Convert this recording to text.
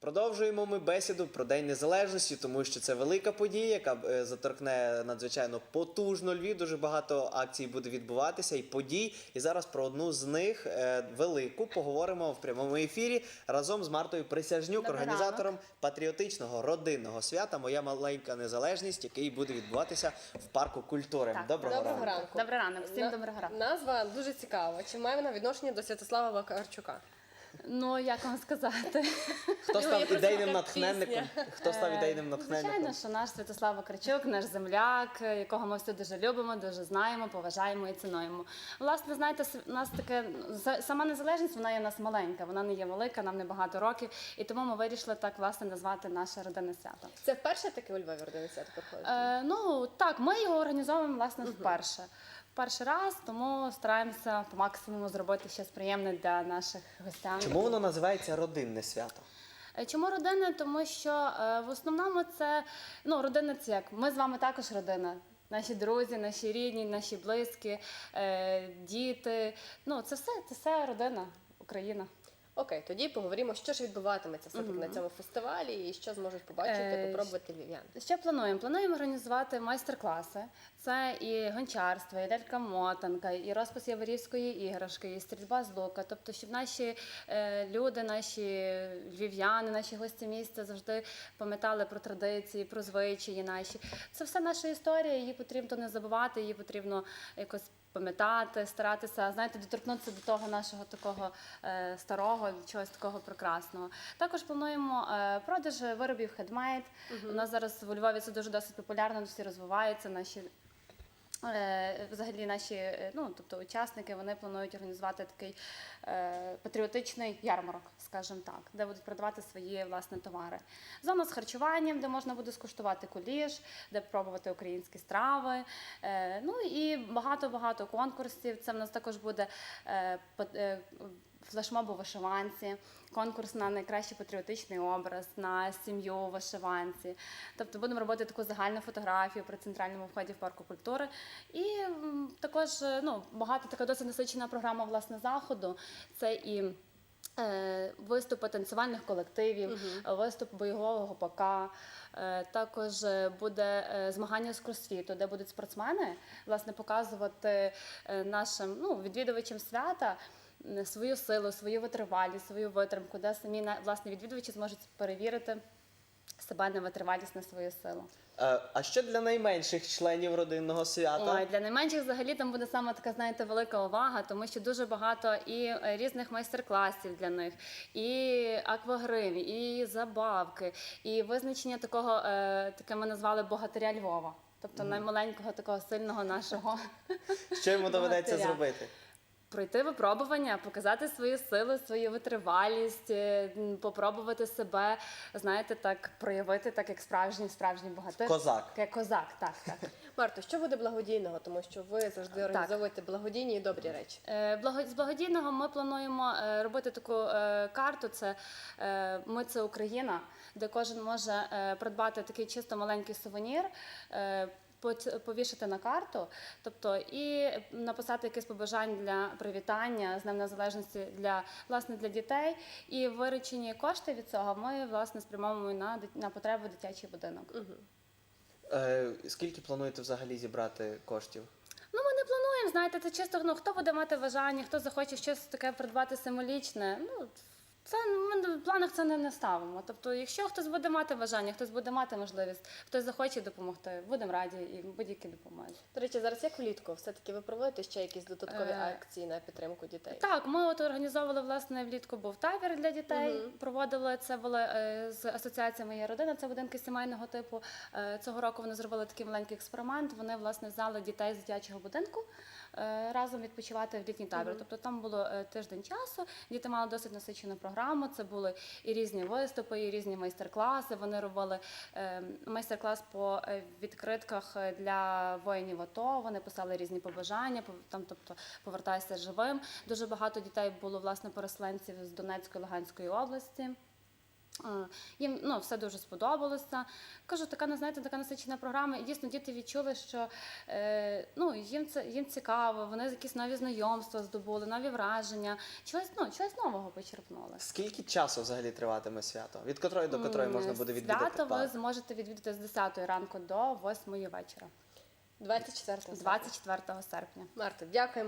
Продовжуємо ми бесіду про День Незалежності, тому що це велика подія, яка е, заторкне надзвичайно потужно Львів. Дуже багато акцій буде відбуватися і подій. І зараз про одну з них е, велику поговоримо в прямому ефірі разом з Мартою Присяжнюк, організатором патріотичного родинного свята Моя маленька незалежність, який буде відбуватися в парку культури. Так. Доброго, Доброго ранку. ранку. Добрий ранок, всім На- доброго ранку. Назва дуже цікава. Чи має вона відношення до Святослава Вакарчука? Ну як вам сказати? Хто Ну, став ідейним натхненником? Хто став ідейним Е, натхненником? Звичайно, що наш Святослав Вакарчук, наш земляк, якого ми всі дуже любимо, дуже знаємо, поважаємо і цінуємо. Власне, знаєте, с- у нас таке за- сама незалежність, вона є у нас маленька, вона не є велика, нам не багато років, і тому ми вирішили так власне назвати наше родинне свято. Це вперше таке у Львові родинне свято проходить? Е, ну так, ми його організовуємо власне вперше. Перший раз, тому стараємося по максимуму зробити щось приємне для наших гостям. Чому воно називається родинне свято? Е, Чому родина? Тому що е, в основному це ну, родина це як ми з вами також родина. Наші друзі, наші рідні, наші близькі, е, діти. Ну, це все, це все родина, Україна. Окей, тоді поговоримо, що ж відбуватиметься все таки на цьому фестивалі і що зможуть побачити, Е, попробувати львів'яни. Що плануємо? Плануємо організувати майстер-класи. Це і гончарство, і лялька-мотанка, і розпис яворівської іграшки, і стрільба з лука. Тобто, щоб наші е, люди, наші львів'яни, наші гості міста завжди пам'ятали про традиції, про звичаї наші. Це все наша історія, її потрібно не забувати, її потрібно якось. Пам'ятати, старатися, знаєте, доторкнутися до того нашого такого е, старого, чогось такого прекрасного. Також плануємо е, продаж виробів хедмейд. У нас зараз у Львові це дуже досить популярно, всі розвиваються. Наші взагалі наші е, ну, тобто учасники вони планують організувати такий е, патріотичний ярмарок, скажімо так, де будуть продавати свої власне товари. Зона з харчуванням, де можна буде скуштувати куліш, де пробувати українські страви. Е, ну і багато-багато конкурсів. Це в нас також буде е, е, флешмоб у вишиванці, конкурс на найкращий патріотичний образ, на сім'ю у вишиванці. Тобто будемо робити таку загальну фотографію при центральному вході в парку культури. І також е, ну, багато така досить насичена програма власне заходу. Це і е, Виступи танцювальних колективів, е, виступ бойового гопака. Е, Також буде змагання з кросфіту, де будуть спортсмени власне показувати нашим ну, відвідувачам свята свою силу, свою витривалість, свою витримку, де самі власне відвідувачі зможуть перевірити себе на витривалість на свою силу. Е, А що для найменших членів родинного свята? Ой, для найменших взагалі там буде саме така, знаєте, велика увага, тому що дуже багато і е, різних майстер-класів для них, і аквагрим, і забавки, і визначення такого, е, таке ми назвали богатиря Львова. Тобто наймаленького такого сильного нашого Що йому доведеться зробити? Пройти випробування, показати свою силу, свою витривалість, е, попробувати себе, знаєте, так проявити так, як справжній справжній богатир. Козак. Як козак, так, так. Марто, що буде благодійного? Тому що ви завжди організовуєте благодійні і добрі речі. Е, благо- З благодійного ми плануємо е, робити таку е, карту. Це е, Ми це Україна, де кожен може е, придбати такий чисто маленький сувенір. Повішати на карту, тобто і написати якесь побажання для привітання з Днем Незалежності для власне для дітей. І виручені кошти від цього ми власне спрямовуємо на на потреби дитячий будинок. Е, Скільки плануєте взагалі зібрати коштів? Ну, ми не плануємо, знаєте, це чисто ну, хто буде мати бажання, хто захоче щось таке придбати символічне. Ну, це ми в планах це не, не ставимо. Тобто, якщо хтось буде мати бажання, хтось буде мати можливість, хтось захоче допомогти, будемо раді і будь-які допомоги. До речі, зараз як влітку, все-таки ви проводите ще якісь додаткові Е, акції на підтримку дітей? Так, ми от організовували власне влітку був табір для дітей. Проводили це були е, з асоціацією Моя родина. Це будинки сімейного типу. Е, Цього року вони зробили такий маленький експеримент. Вони власне взяли дітей з дитячого будинку е, разом відпочивати в літній табір. Тобто там було е, тиждень часу. Діти мали досить насичену програму. Це були і різні виступи, і різні майстер-класи. Вони робили е, майстер-клас по е, відкритках е, для воїнів АТО. Вони писали різні побажання, там, тобто повертайся живим. Дуже багато дітей було власне переселенців з Донецької Луганської області. Е, Їм ну, все дуже сподобалося. Кажу, така не знаєте, така насичена програма. І дійсно діти відчули, що е, ну, їм це їм цікаво, вони якісь нові знайомства здобули, нові враження, чогось, ну, чогось нового почерпнули. Скільки часу взагалі триватиме свято? Від котрої до котрої можна буде відвідати? Свято ви зможете відвідати з 10 ранку до 8 вечора, 24 серпня. 24 серпня. Марта, дякуємо